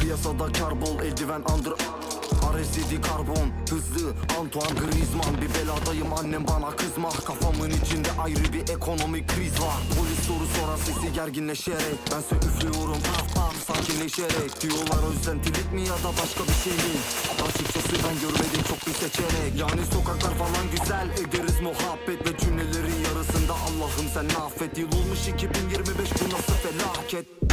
Piyasada karbol eldiven andır RS7 karbon hızlı Antoine Griezmann. Bir beladayım annem bana kızma Kafamın içinde ayrı bir ekonomik kriz var. Polis soru soran sesi gerginleşerek. Bense üflüyorum paf paf sakinleşerek. Diyorlar özlem tilik mi ya da başka bir şey mi? Açıkçası ben görmedim çok bir seçenek. Yani sokaklar falan güzel Ederiz muhabbet ve cümlelerin yarısında. Allah'ım sen affet Yıl olmuş 2025 bu nasıl felaket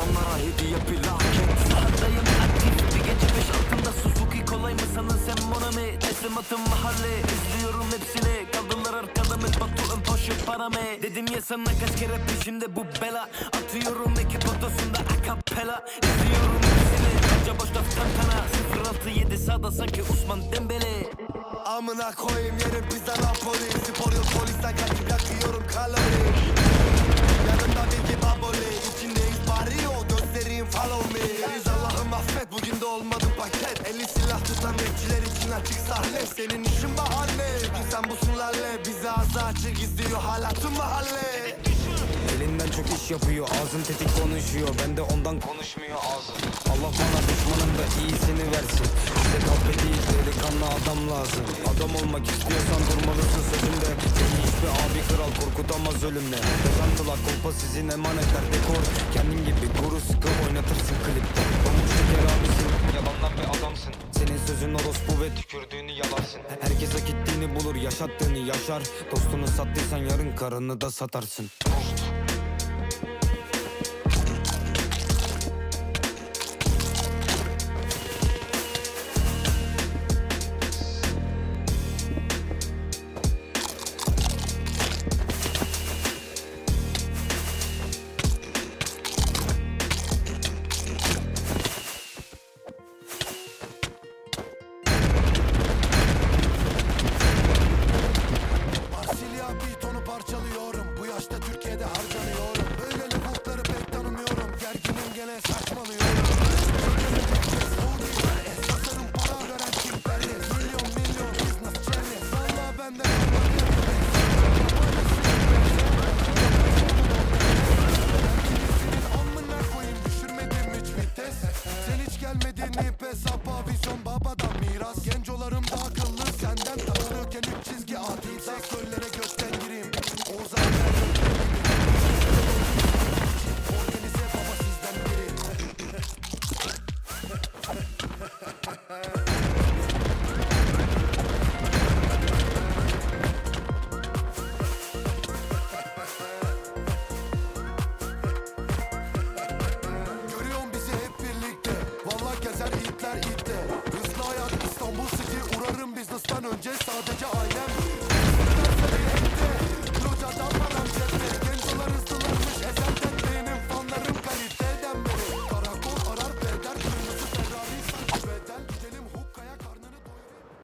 Kalanlara hediye plaket. Sahadayım aktif bir gece beş altında Suzuki kolay mı sanın sen Monami Teslimatım mahalle. İzliyorum hepsini. Kaldılar arkada batu ön poşu parame Dedim ya sana kaç kere peşimde bu bela. Atıyorum ekip otosunda akapela İzliyorum hepsini. Hoca boş laf tantana. 067 sağda sanki Usman Dembele. Amına koyayım yerim pizza Napoli. Spor yok polisten kaçıp yakıyorum kalori paket Eli silah tutan bekçiler için açık sahne. Senin işin bahane. Çünkü sen busun lalle Bizi ağzı açık izliyor. Hala tüm mahalle. Elinden çok iş yapıyor. Ağzın tetik konuşuyor. Ben de ondan konuşmuyor ağzım. Allah bana düşmanın da iyisini versin. Bize kahve değil delikanlı adam lazım. Adam olmak istiyorsan durmalısın sözünde Seni hiçbir abi kral korkutamaz ölümle. Kazandılar kolpa sizin emanetler dekor. Kendin gibi guru Herkes hak ettiğini bulur yaşattığını yaşar. Dostunu sattıysan yarın karını da satarsın parçalıyorum. Bu yaşta Türkiye'de harcanıyorum. Böyle lavukları pek tanımıyorum. Gerginim gene saçmalıyorum. Esaslarım para veren kimlerdi Milyon milyon business Sen hiç gelmedin ip hesaba